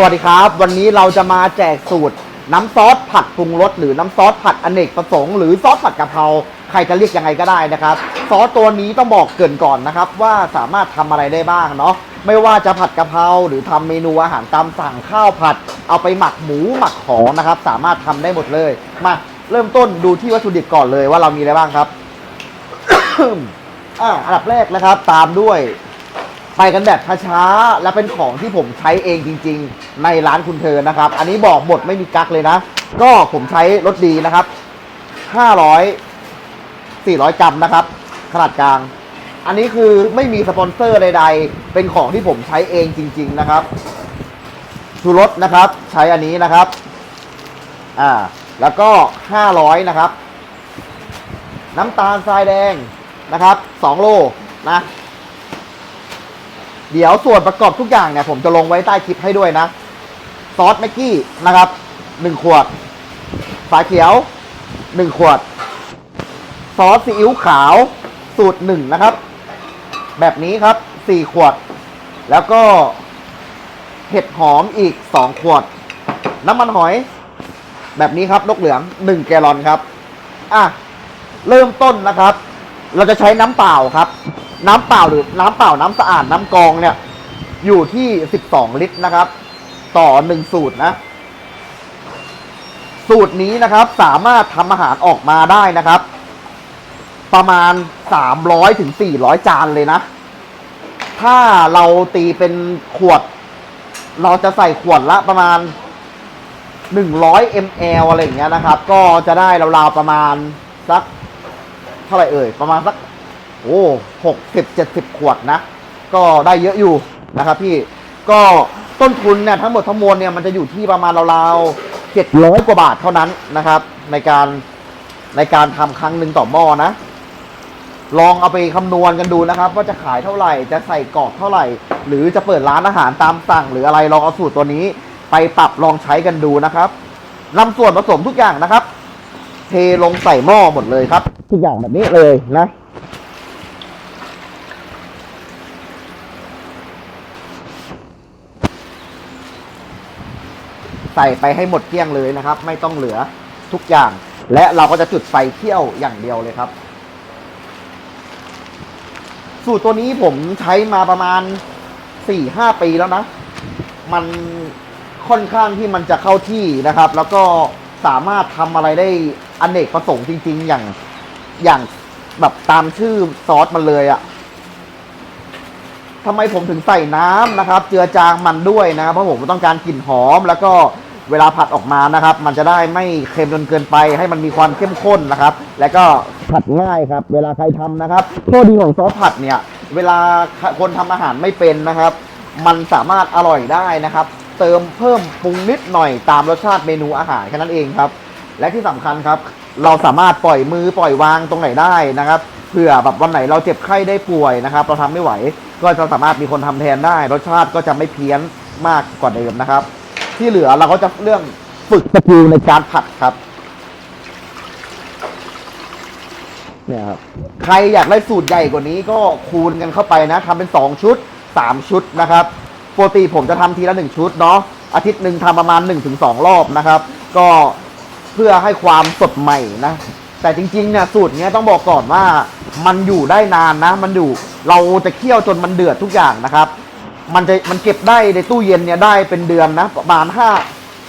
สวัสดีครับ วันนี้เราจะมาแจกสูตร น้ำซอสผัดปรุงรสหรือน้ำซอสผัดอเนกประสงค์หรือซอสผัดกะเพราใครจะเรียกยังไงก็ได้นะครับ ซอสตัวนี้ต้องบอกเกินก่อนนะครับ ว่าสามารถทำอะไรได้บ้างเนาะไม่ว่าจะผัดกะเพราหรือทำเมนูอาหารตามสั่งข้าวผัด เอาไปหมักหมูหมักของนะครับ สามารถทำได้หมดเลย มาเริ่มต้นดูที่วัตถุดิบก่อนเลยว่าเรามีอะไรบ้างครับอ่าอันดับแรกนะครับ ตามด้วย ไปกันแบบช้าๆและเป็นของที่ผมใช้เองจริง ๆ ในร้านคุณเธอนะครับ อันนี้บอกหมดไม่มีกักเลยนะ ก็ผมใช้รถดีนะครับ 500 400 กรัมนะครับ ขนาดกลาง อันนี้คือไม่มีสปอนเซอร์ใด ๆ เป็นของที่ผมใช้เองจริง ๆ นะครับชูรสนะครับ ใช้อันนี้นะครับ อ่า แล้วก็ 500 นะครับ น้ำตาลทรายแดงนะครับ 2 โลนะ เดี๋ยวส่วนประกอบทุกอย่างเนี่ยผมจะลงไว้ใต้คลิปให้ด้วยนะ ซอสแม็กกี้นะครับหนึ่งขวด ฝาเขียวหนึ่งขวด ซอสซีอิ๊วขาวสูตรหนึ่งนะครับ แบบนี้ครับสี่ขวด แล้วก็เห็ดหอมอีกสองขวด น้ำมันหอย แบบนี้ครับนกเหลืองหนึ่งแกลลอนครับ อะ เริ่มต้นนะครับ เราจะใช้น้ำเปล่าครับ น้ำเปล่าหรือน้ำเปล่าน้ำสะอาดน้ำกองเนี่ย อยู่ที่ 12 ลิตรนะครับ ต่อหนึ่งสูตรนะ สูตรนี้นะครับ สามารถทำอาหารออกมาได้นะครับ ประมาณ 300ถึง400 จานเลยนะ ถ้าเราตีเป็นขวด เราจะใส่ขวดละประมาณ 100 ml อะไรอย่างเงี้ยนะครับ ก็จะได้ราวๆประมาณสักเท่าไหร่เอ่ย ประมาณสัก โอ้หกสิบเจ็ดสิบขวดนะ ก็ได้เยอะอยู่นะครับพี่ก็ต้นทุนเนี่ยทั้งหมดทั้งมวลเนี่ยมันจะอยู่ที่ประมาณราวๆเจ็ดร้อยกว่าบาทเท่านั้นนะครับ ในการในการทำครั้งหนึ่งต่อหม้อนะ ลองเอาไปคำนวณกันดูนะครับ ว่าจะขายเท่าไหร่จะใส่กรอบเท่าไหร่ หรือจะเปิดร้านอาหารตามสั่ง หรืออะไรลองเอาสูตรตัวนี้ ไปปรับลองใช้กันดูนะครับนำส่วนผสมทุกอย่างนะครับ เทลงใส่หม้อหมดเลยครับ ทุกอย่างแบบนี้เลยนะ ใส่ไปให้หมดเกลี้ยงเลยนะครับ ไม่ต้องเหลือทุกอย่าง และเราก็จะจุดไฟเที่ยวอย่างเดียวเลยครับ สูตรตัวนี้ผมใช้มาประมาณสี่ห้าปีแล้วนะ มันค่อนข้างที่มันจะเข้าที่นะครับ แล้วก็สามารถทำอะไรได้อเนกประสงค์จริง ๆ อย่างอย่างแบบตามชื่อซอสมันเลยอะทำไมผมถึงใส่น้ำนะครับ เจือจางมันด้วยนะครับเพราะผมต้องการกลิ่นหอมแล้วก็ เวลาผัดออกมานะครับ มันจะได้ไม่เค็มจนเกินไป ให้มันมีความเข้มข้นนะครับ แล้วก็ผัดง่ายครับ เวลาใครทำนะครับข้อดีของซอสผัดเนี่ย เวลาคนทำอาหารไม่เป็นนะครับ มันสามารถอร่อยได้นะครับ เติมเพิ่มปรุงนิดหน่อยตามรสชาติเมนูอาหารแค่นั้นเองครับ และที่สำคัญครับ เราสามารถปล่อยมือปล่อยวางตรงไหนได้นะครับเผื่อแบบวันไหนเราเจ็บไข้ได้ป่วยนะครับ เราทำไม่ไหว ก็จะสามารถมีคนทำแทนได้ รสชาติก็จะไม่เพี้ยนมากกว่าเดิมนะครับ ที่เหลือเราก็จะเรื่องฝึกสกิลในการผัดครับ เนี่ยครับ ใครอยากได้สูตรใหญ่กว่านี้ก็คูณกันเข้าไปนะทำเป็น 2 ชุด 3 ชุดนะครับปกติผมจะทำทีละ 1 ชุดเนาะอาทิตย์หนึ่งทำประมาณ 1-2 รอบนะครับ ก็เพื่อให้ความสดใหม่นะแต่จริงๆเนี่ยสูตรเนี้ยต้องบอกก่อนว่ามันอยู่ได้นานนะ มันอยู่เราจะเคี่ยวจนมันเดือดทุกอย่างนะครับ มันจะมันเก็บได้ในตู้เย็นเนี่ยได้เป็นเดือนนะ ประมาณห้า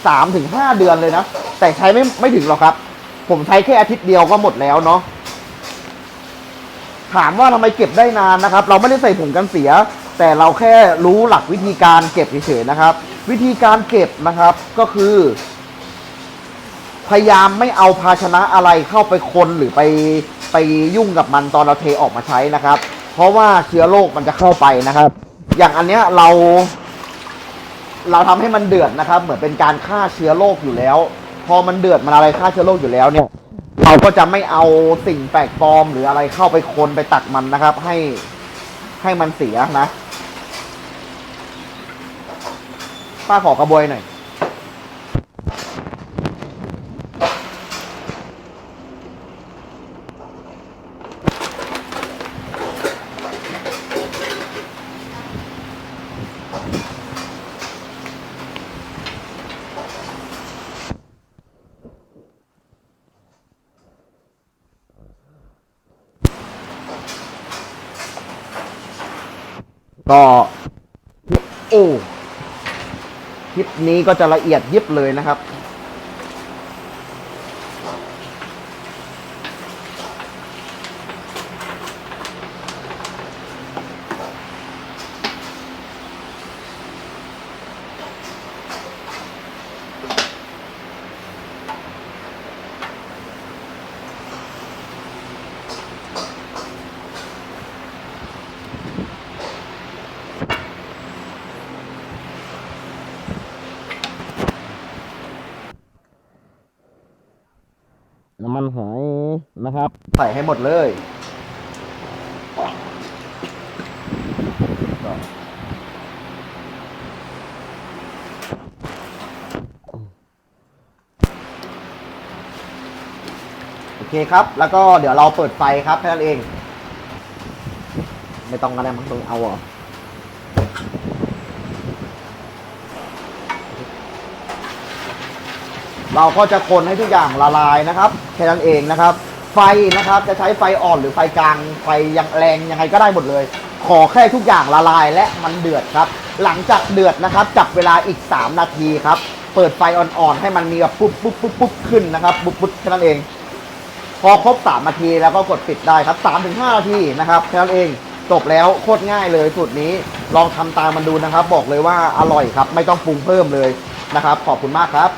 สามถึงห้าเดือนเลยนะ แต่ใช้ไม่ไม่ถึงหรอกครับ ผมใช้แค่อาทิตย์เดียวก็หมดแล้วเนาะถามว่าทำไมเก็บได้นานนะครับ เราไม่ได้ใส่ผงกันเสีย แต่เราแค่รู้หลักวิธีการเก็บเฉยๆนะครับ วิธีการเก็บนะครับก็คือ พยายามไม่เอาภาชนะอะไรเข้าไปคนหรือไปไปยุ่งกับมันตอนเราเทออกมาใช้นะครับ เพราะว่าเชื้อโรคมันจะเข้าไปนะครับ อย่างอันเนี้ยเรา เราทำให้มันเดือดนะครับ เหมือนเป็นการฆ่าเชื้อโรคอยู่แล้ว พอมันเดือดมันอะไรฆ่าเชื้อโรคอยู่แล้วเนี่ย เราก็จะไม่เอาสิ่งแปลกปลอมหรืออะไรเข้าไปคนไปตักมันนะครับ ให้ให้มันเสียนะป้าขอกระบวยหน่อย ก็โอ้คลิปนี้ก็จะละเอียดยิบเลยนะครับ มันหอยนะครับ ใส่ให้หมดเลยโอเคครับ แล้วก็เดี๋ยวเราเปิดไฟครับแค่นั้นเอง ไม่ต้องกันแล้วมั้งต้องเอาเหรอ เราก็จะคนให้ทุกอย่างละลายนะครับแค่นั้นเองนะครับ ไฟนะครับจะใช้ไฟอ่อนหรือไฟกลางไฟยังแรงยังไงก็ได้หมดเลย ขอแค่ทุกอย่างละลายและมันเดือดครับ หลังจากเดือดนะครับจับเวลาอีก 3 นาทีครับ เปิดไฟอ่อนๆให้มันมีแบบปุ๊บปุ๊บปุ๊บปุ๊บขึ้นนะครับปุ๊บปุ๊บแค่นั้นเอง พอครบ 3 นาทีแล้วก็กดปิดได้ครับ3-5นาทีนะครับแค่นั้นเองจบแล้วโคตรง่ายเลยสูตรนี้ลองทำตามมันดูนะครับ บอกเลยว่าอร่อยครับ ไม่ต้องปรุงเพิ่มเลยนะครับ ขอบคุณมากครับ